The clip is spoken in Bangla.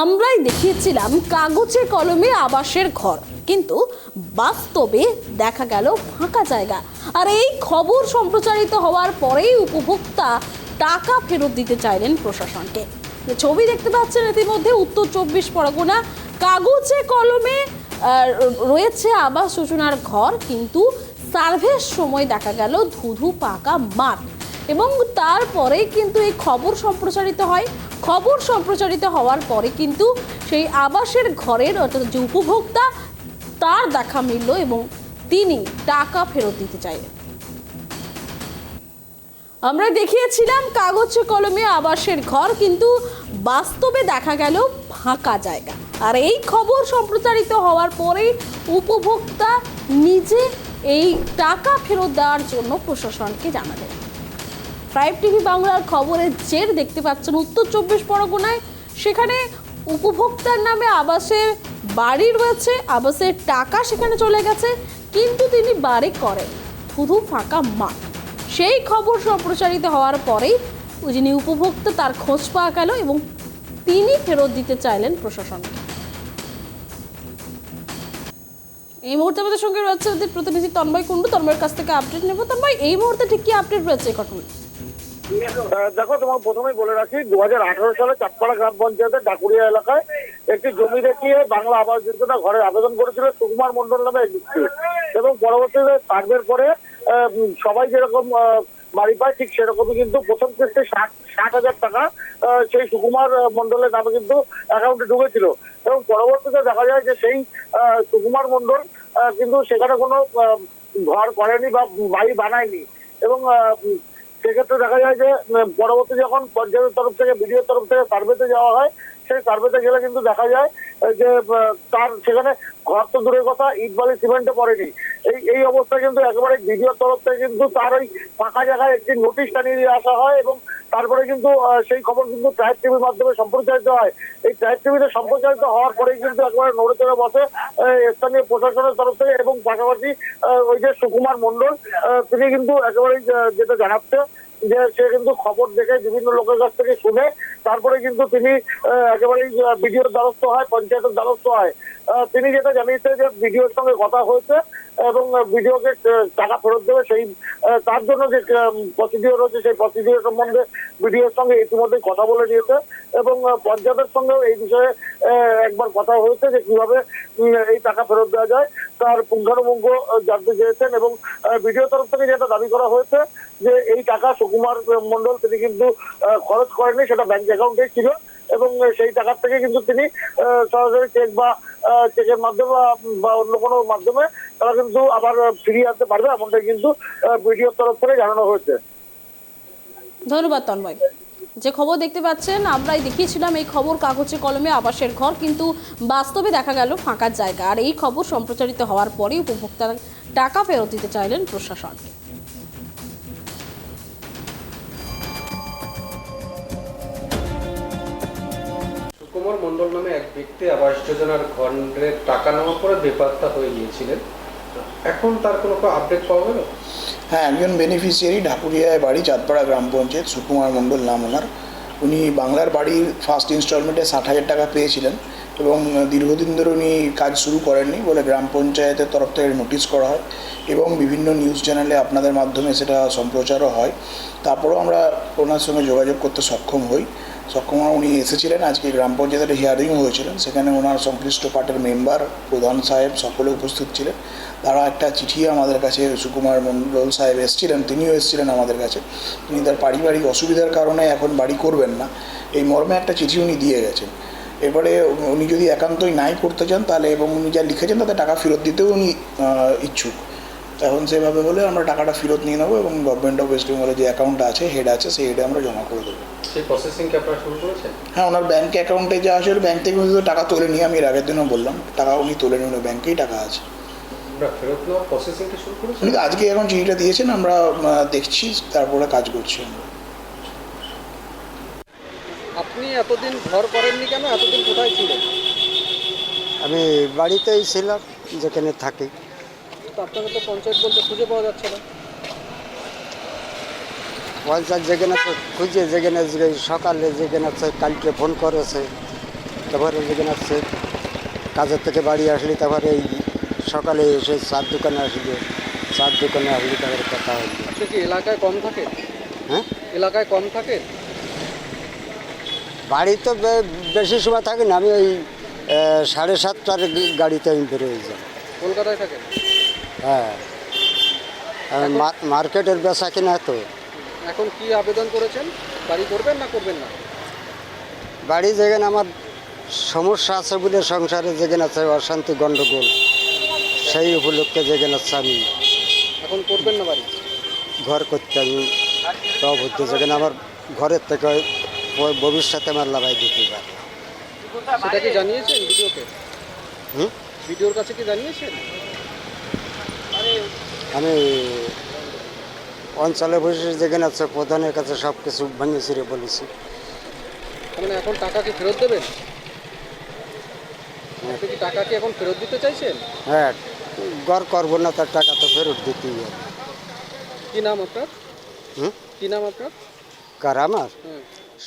আমরাই দেখিয়েছিলাম কাগজে কলমে আবাসের ঘর। কিন্তু বাস্তবে দেখা গেল ফাঁকা জায়গা। আর এই খবর সম্প্রচারিত হওয়ার পরেই উপভোক্তা টাকা ফেরত দিতে চাইলেন প্রশাসনকে। ছবি দেখতে পাচ্ছেন ইতিমধ্যে উত্তর চব্বিশ পরগনা। কাগজে কলমে রয়েছে আবাস যোজনার ঘর, কিন্তু সার্ভের সময় দেখা গেল ধুধু পাকা মাঠ। এবং তারপরেই কিন্তু এই খবর সম্প্রচারিত হয় খবর সম্প্রচারিত হওয়ার পরে কিন্তু সেই আবাসের ঘরের অর্থাৎ যে উপভোক্তা, তার দেখা মিলল এবং তিনি টাকা ফেরত দিতে চাইলেন। আমরা দেখিয়েছিলাম কাগজে কলমে আবাসের ঘর, কিন্তু বাস্তবে দেখা গেল ফাঁকা জায়গা। আর এই খবর সম্প্রচারিত হওয়ার পরেই উপভোক্তা নিজে এই টাকা ফেরত দেওয়ার জন্য প্রশাসনকে জানালেন। প্রাইম টিভি বাংলার খবরের জের দেখতে পাচ্ছেন উত্তর চব্বিশ পরগনায়। সেখানে উপভোক্তার নামে আবাসের বাড়ি রয়েছে আবাসের টাকা সেখানে চলে গেছে কিন্তু তিনি বাড়ি করেন শুধু ফাঁকা মাঠ। সেই খবর সম্প্রচারিত হওয়ার পরেই যিনি উপভোক্তা তার খোঁজ পাওয়া গেল এবং তিনি ফেরত দিতে চাইলেন প্রশাসনকে। এই মুহূর্তে আমাদের সঙ্গে রয়েছে প্রতিনিধি তন্ময় কুণ্ডু। তন্ময়ের কাছ থেকে আপডেট নেব। তন্ময় এই মুহূর্তে ঠিক কি আপডেট রয়েছে আহ, দেখো তোমার প্রথমেই বলে রাখি দু হাজার আঠারো সালে চাঁদপাড়া গ্রাম পঞ্চায়েতের ডাকুরিয়া এলাকায় একটি জমি দেখিয়ে বাংলা আবাস যোজনা ঘরে আবেদন করেছিল সুকুমার মন্ডল নামে এবং পরবর্তীতে সার্ভের পরে সবাই যেরকম বাড়ি পায়, ঠিক সেরকমই কিন্তু প্রথম কিস্তি ষাট ষাট হাজার টাকা সেই সুকুমার মন্ডলের নামে কিন্তু অ্যাকাউন্টে ঢুকেছিল। এবং পরবর্তীতে দেখা যায় যে সেই সুকুমার মন্ডল কিন্তু সেখানে কোনো ঘর করেনি বা বাড়ি বানায়নি। এবং সেক্ষেত্রে দেখা যায় যে পরবর্তী যখন পঞ্চায়েতের তরফ থেকে, বিডিওর তরফ থেকে সার্ভেতে যাওয়া হয়, সেই সার্ভেতে গেলে কিন্তু দেখা যায় যে তার সেখানে ঘর তো দূরের কথা, ইট, বালি সিমেন্টে পড়েনি। এই এই অবস্থা কিন্তু একেবারে বিডিওর তরফ থেকে কিন্তু তার ওই ফাঁকা জায়গায় একটি নোটিশ টানিয়ে দিয়ে আসা হয় এবং তারপরে কিন্তু সেই খবর কিন্তু ট্রাইব টিভির মাধ্যমে সম্প্রচারিত হয়। এই ট্রাইব টিভিতে সম্প্রচারিত হওয়ার পরেই কিন্তু একেবারে নড়ে চড়ে বসে স্থানীয় প্রশাসনের তরফ থেকে এবং পাশাপাশি ওই যে সুকুমার মন্ডল তিনি কিন্তু একেবারেই যেটা জানাচ্ছে যে সে কিন্তু খবর দেখে বিভিন্ন লোকের কাছ থেকে শুনে তারপরে কিন্তু তিনি একেবারেই বিডিওর দ্বারস্থ হয়, পঞ্চায়েতের দ্বারস্থ হয়। তিনি যেটা জানিয়েছে যে বিডিওর সঙ্গে কথা হয়েছে এবং বিডিওকে টাকা ফেরত দেবে সেই তার জন্য যে প্রসিডিওর রয়েছে সেই প্রসিডিওর সম্বন্ধে বিডিওর সঙ্গে ইতিমধ্যে কথা বলে নিয়েছে এবং পঞ্চায়েতের সঙ্গেও এই বিষয়ে একবার কথা হয়েছে যে কীভাবে এই টাকা ফেরত দেওয়া যায়। তার পুঙ্খানুপুঙ্খ জানতে চেয়েছেন এবং বিডিও তরফ থেকে যেটা দাবি করা হয়েছে যে এই টাকা সুকুমার মন্ডল তিনি কিন্তু খরচ করেনি সেটা ব্যাংক অ্যাকাউন্টে ছিল এবং সেই টাকার থেকে কিন্তু তিনি সরাসরি চেক বা চেকের মাধ্যমে বা- বা অন্য কোনো মাধ্যমে তারা কিন্তু আবার ফিরিয়ে আনতে পারবে, এমনটাই কিন্তু বিডিওর তরফ থেকে জানানো হয়েছে। ধন্যবাদ, তন্ময়। যে খবর দেখতে পাচ্ছেন, আমরাই দেখিয়েছিলাম এই খবর কাগজে কলমে আবাসের ঘর, কিন্তু বাস্তবে দেখা গেল ফাঁকার জায়গা। আর এই খবর সম্প্রচারিত হওয়ার পরেই উপভোক্তারা টাকা ফেরত দিতে চাইলেন প্রশাসন। সুকুমার নামে এক ব্যক্তি আবাস যোজনার ঘরের টাকা নেওয়ার পরে বেপাত্তা হয়ে গিয়েছিলেন। এখন তার কোনো আপডেট পাওয়া গেল? হ্যাঁ একজন বেনিফিশিয়ারি ঢাকুরিয়ায় বাড়ি, চাঁদপাড়া গ্রাম পঞ্চায়েত, সুকুমার মণ্ডল নাম ওনার। উনি বাংলার বাড়ির ফার্স্ট ইনস্টলমেন্টে ষাট হাজার টাকা পেয়েছিলেন। এবং দীর্ঘদিন ধরে উনি কাজ শুরু করেননি বলে গ্রাম পঞ্চায়েতের তরফ থেকে নোটিশ করা হয় এবং বিভিন্ন নিউজ চ্যানেলে আপনাদের মাধ্যমে সেটা সম্প্রচারও হয়। তারপরেও আমরা ওনার সঙ্গে যোগাযোগ করতে সক্ষম হই। সক্ষম উনি এসেছিলেন, আজকে গ্রাম পঞ্চায়েতের হিয়ারিং হয়েছিলেন। সেখানে ওনার সংশ্লিষ্ট পার্টের মেম্বার প্রধান সাহেব সকলে উপস্থিত ছিলেন। তারা একটা চিঠি আমাদের কাছে, সুকুমার মণ্ডল সাহেব এসেছিলেন, তিনিও এসেছিলেন আমাদের কাছে। তিনি তার পারিবারিক অসুবিধার কারণে এখন বাড়ি করবেন না। এই মর্মে একটা চিঠি উনি দিয়ে গেছেন। এরপরে উনি যদি একান্তই নাই করতে চান তাহলে এবং উনি যা লিখেছেন তাতে টাকা ফেরত দিতেও উনি ইচ্ছুক। এখন সেভাবে হলে আমরা টাকাটা ফেরত নিয়ে নেব এবং গভর্নমেন্ট অফ ওয়েস্ট বেঙ্গলের যে অ্যাকাউন্ট আছে হেড আছে সেই হেডে আমরা জমা করে দেবো। সেই প্রসেসিং কি আপনারা শুরু করেছেন? হ্যাঁ ওনার ব্যাঙ্ক অ্যাকাউন্টে যা আছে ব্যাঙ্ক থেকে উনি টাকা তোলে নিয়ে আমি এর আগের দিনও বললাম টাকা উনি তোলেন উনি ব্যাঙ্কেই টাকা আছে। আজকে এখন চিঠিটা দিয়েছেন আমরা দেখছি তারপরে কাজ করছি আমরা। আপনি এতদিন ঘর করেননি কেন? এতদিন কোথায় ছিলেন? আমি বাড়িতেই ছিলাম যেখানে থাকি। তো আপনাকে তো পঞ্চায়েত বলতে খুঁজে পাওয়া যাচ্ছে না। পঞ্চায়েত যেখানে খুঁজে যেখানে সকালে যেখানে তো কালকে ফোন করেছে তারপরে যেখানে আছে কাজের থেকে বাড়ি আসলি তারপরে এই সকালে এসে চার দোকানে আসলি চার দোকানে আসলি তারপরে কথা আপনি কি এলাকায় কম থাকে? হ্যাঁ? এলাকায় কম থাকেন বাড়ি তো বেশি সময় থাকি না আমি ওই সাড়ে সাতটার গাড়িতে আমি বেরোয় যাই। কলকাতায় থাকেন? হ্যাঁ। মার্কেটের বেচা কিনা তো এখন কি আবেদন করেছেন? বাড়ি করবেন না করবেন না? বাড়ি যেখানে আমার সমস্যা আছে বলে সংসারে যেখানে আছে অশান্তি গণ্ডগোল সেই উপলক্ষে যেখানে আছে আমি এখন করবেন না বাড়ি? ঘর করতে আমি প্রবদ্ধ যেখানে আমার ঘরের থেকে ভবিষ্যতে আমার লাভাই দিতে পারে। সেটা কি জানিয়েছেন ভিডিওকে হুম? ভিডিওর কাছে কি জানিয়েছেন? আমি অঞ্চলে বসে যেখানে আছে প্রধানের কাছে সব কিছু ভেঙে ছিঁড়ে বলেছি। মানে এখন টাকা কি ফেরত দেবেন? আপনি কি টাকা কি এখন ফেরত দিতে চাইছেন? হ্যাঁ ঘর করব না তার টাকা তো ফেরত দিতেই হবে। কি নাম আপনার? হুম? কি নাম আপনার? কার আমার?